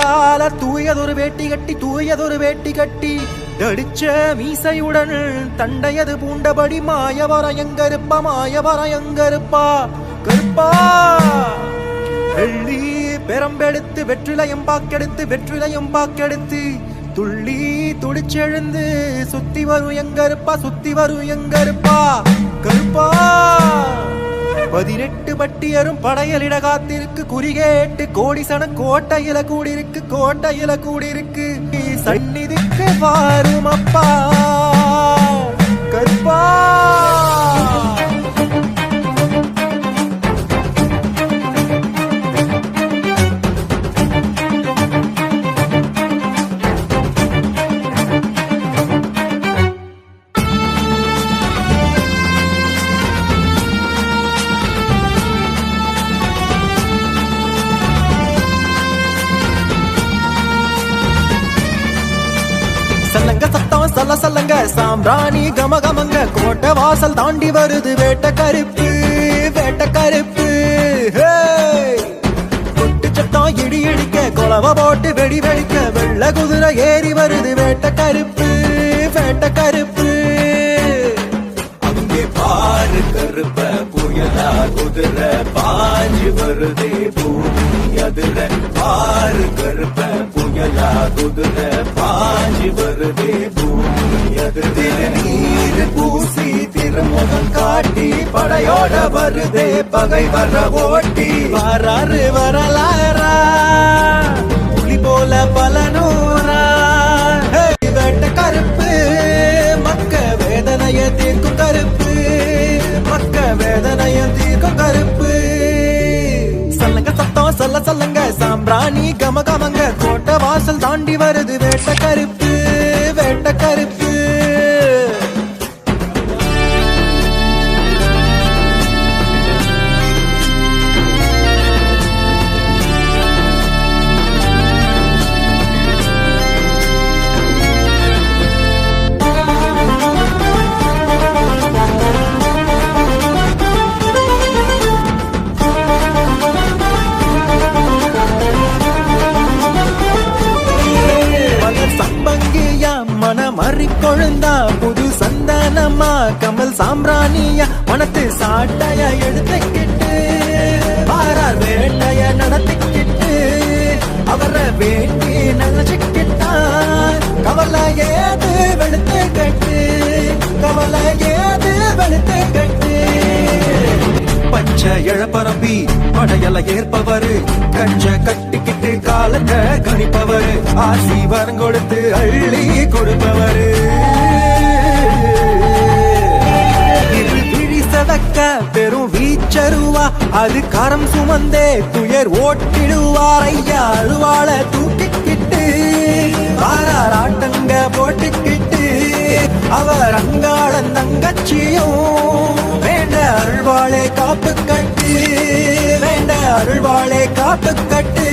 கால தூயதொரு வேட்டி கட்டி தூயதொரு வேட்டி கட்டி தடிச்ச மீசையுடன் தண்டையது பூண்டபடி மாயவர எங்கருப்பா மாயவர எங்கருப்பா? கருப்பா? வெள்ளி பெரம்பெடுத்து வெற்றிலையும் பாக்கெடுத்து வெற்றிலையும் பாக்கெடுத்து துள்ளி துடிச்செழுந்து சுத்தி வரும் எங்கருப்பா சுத்தி வரும் எங்கருப்பா? கருப்பா? பதினெட்டு பட்டியரும் படையலிட காத்திருக்கு. குறிகேட்டு கோடிசன கோட்டையில கூடிருக்கு கோட்டையில கூடிருக்கு சந்நிதிக்கு வாரும் அப்பா. சல்லங்க சத்தம் சல்ல சல்லங்க. சாம்பிராணி கம கமங்க கோட்டை வாசல் தாண்டி வருது வேட்ட கருப்பு வேட்ட கருப்பு. கொட்டு சத்தம் இடி இடிக்க கொலவ போட்டு வெடி வெடிக்க வெள்ள குதிரை ஏறி வருது வேட்ட கருப்பு வேட்ட கருப்பு. அங்கே பாரு கருப்ப புயலா குதிரை பாஞ்சு வருதே பூமி அதிர. பாரு கருப்ப புயலா குதிரை வருதே பூமி அதிர நீர் பூசி திருமுகம் காட்டி படையோட வருதே பகை வர ஓட்டி. வராறு வரலாறா புலி போல பல நூறா. ஹே, கருப்பு மக்க வேதனைய தீர்க்கும் கருப்பு. மக்க வேதனைய தீர்க்கும் கருப்பு. சல்லங்க சத்தம் சொல்ல சொல்லுங்க சாம்பிராணி கம கமங்க கோட்டை வாசல் தாண்டி வருது வேட்ட கருப்பு கேட்ட கருப்பு மறி கொழுந்தா புது சந்தனமா? கமல் சாம்ராணியா மனத்து சாட்டைய எடுத்துக்கிட்டு பாரார் வேட்டைய நடத்திக்கிட்டு அவர வேட்டி நினைச்சுக்கிட்டா கவலை ஏது வெளுத்து கட்டு கவலை ஏது வெளுத்து கட்டு? பச்சை இழப்பரம்பி படையல ஏற்பவரு கஞ்ச கட்டு காலத்தை கணிப்பவர். ஆசி வரம் கொடுத்து அள்ளி கொடுப்பவர். இரு சதக்க பெரும் வீச்சருவா. அது கரம் சுமந்தே துயர் ஓட்டிடுவார் ஐயா. அழுவாள தூக்கிக்கிட்டு ஆட்டங்க போட்டுக்கிட்டு அவர் அங்காளன் தங்கச்சியும் வேண்ட அருள்வாளே காப்பு கட்டு. அருள்வாளை காப்பு கட்டு